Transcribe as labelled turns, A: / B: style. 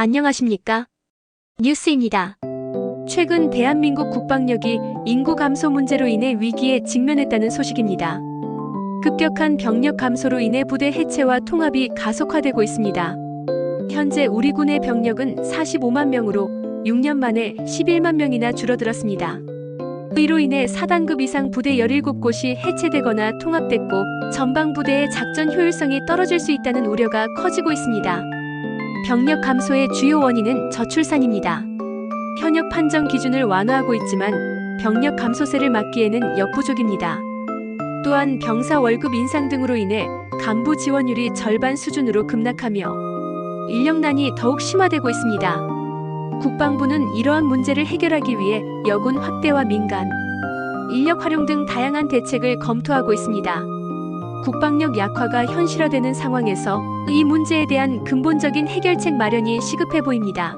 A: 안녕하십니까? 뉴스입니다. 최근 대한민국 국방력이 인구 감소 문제로 인해 위기에 직면했다는 소식입니다. 급격한 병력 감소로 인해 부대 해체와 통합이 가속화되고 있습니다. 현재 우리 군의 병력은 45만 명으로 6년 만에 11만 명이나 줄어들었습니다. 이로 인해 4단급 이상 부대 17곳이 해체되거나 통합됐고 전방 부대의 작전 효율성이 떨어질 수 있다는 우려가 커지고 있습니다. 병력 감소의 주요 원인은 저출산입니다. 현역 판정 기준을 완화하고 있지만 병력 감소세를 막기에는 역부족입니다. 또한 병사 월급 인상 등으로 인해 간부 지원율이 절반 수준으로 급락하며 인력난이 더욱 심화되고 있습니다. 국방부는 이러한 문제를 해결하기 위해 여군 확대와 민간, 인력 활용 등 다양한 대책을 검토하고 있습니다. 국방력 약화가 현실화되는 상황에서 이 문제에 대한 근본적인 해결책 마련이 시급해 보입니다.